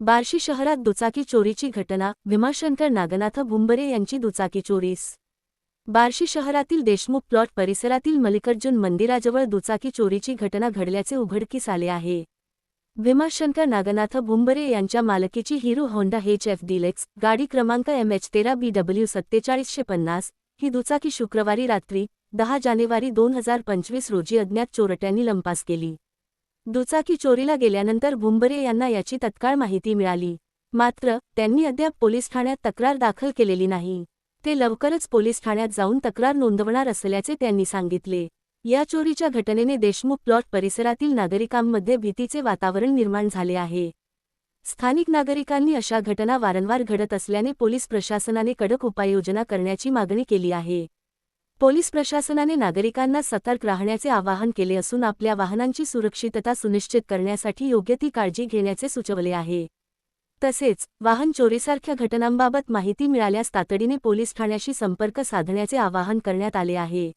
बार्शी शहरात दुचाकी चोरीची घटना भीमाशंकर नागनाथ भुंबरे यांची दुचाकी चोरीस. बार्शी शहरातील देशमुख प्लॉट परिसरातील मल्लिकार्जुन मंदिराजवळ दुचाकी चोरीची घटना घडल्याचे उघडकीस आले आहे. भीमाशंकर नागनाथ भुंबरे यांच्या मालकीची Hero Honda H F Deluxe गाडी क्रमांक एम एच तेरा बी डब्ल्यू सत्तेचाळीसशे पन्नास ही दुचाकी शुक्रवारी रात्री दहा जानेवारी दोन हजार पंचवीस रोजी अज्ञात चोरट्यांनी लंपास केली. दुचाकी चोरीला गेल्यानंतर भुंबरे यांना याची तत्काळ माहिती मिळाली. मात्र त्यांनी अद्याप पोलीस ठाण्यात तक्रार दाखल केलेली नाही. ते लवकरच पोलीस ठाण्यात जाऊन तक्रार नोंदवणार असल्याचे त्यांनी सांगितले. या चोरीच्या घटनेने देशमुख प्लॉट परिसरातील नागरिकांमध्ये भीतीचे वातावरण निर्माण झाले आहे. स्थानिक नागरिकांनी अशा घटना वारंवार घडत असल्याने पोलीस प्रशासनाने कडक उपाययोजना करण्याची मागणी केली आहे. पोलीस प्रशासनाने नागरिकांना सतर्क राहण्याचे आवाहन केले असून आपल्या वाहनांची सुरक्षितता सुनिश्चित करण्यासाठी योग्य ती काळजी घेण्याचे सुचवले आहे. तसेच वाहन चोरीसारख्या घटनांबाबत माहिती मिळाल्यास तातडीने पोलीस ठाण्याशी संपर्क साधण्याचे आवाहन करण्यात आले आहे.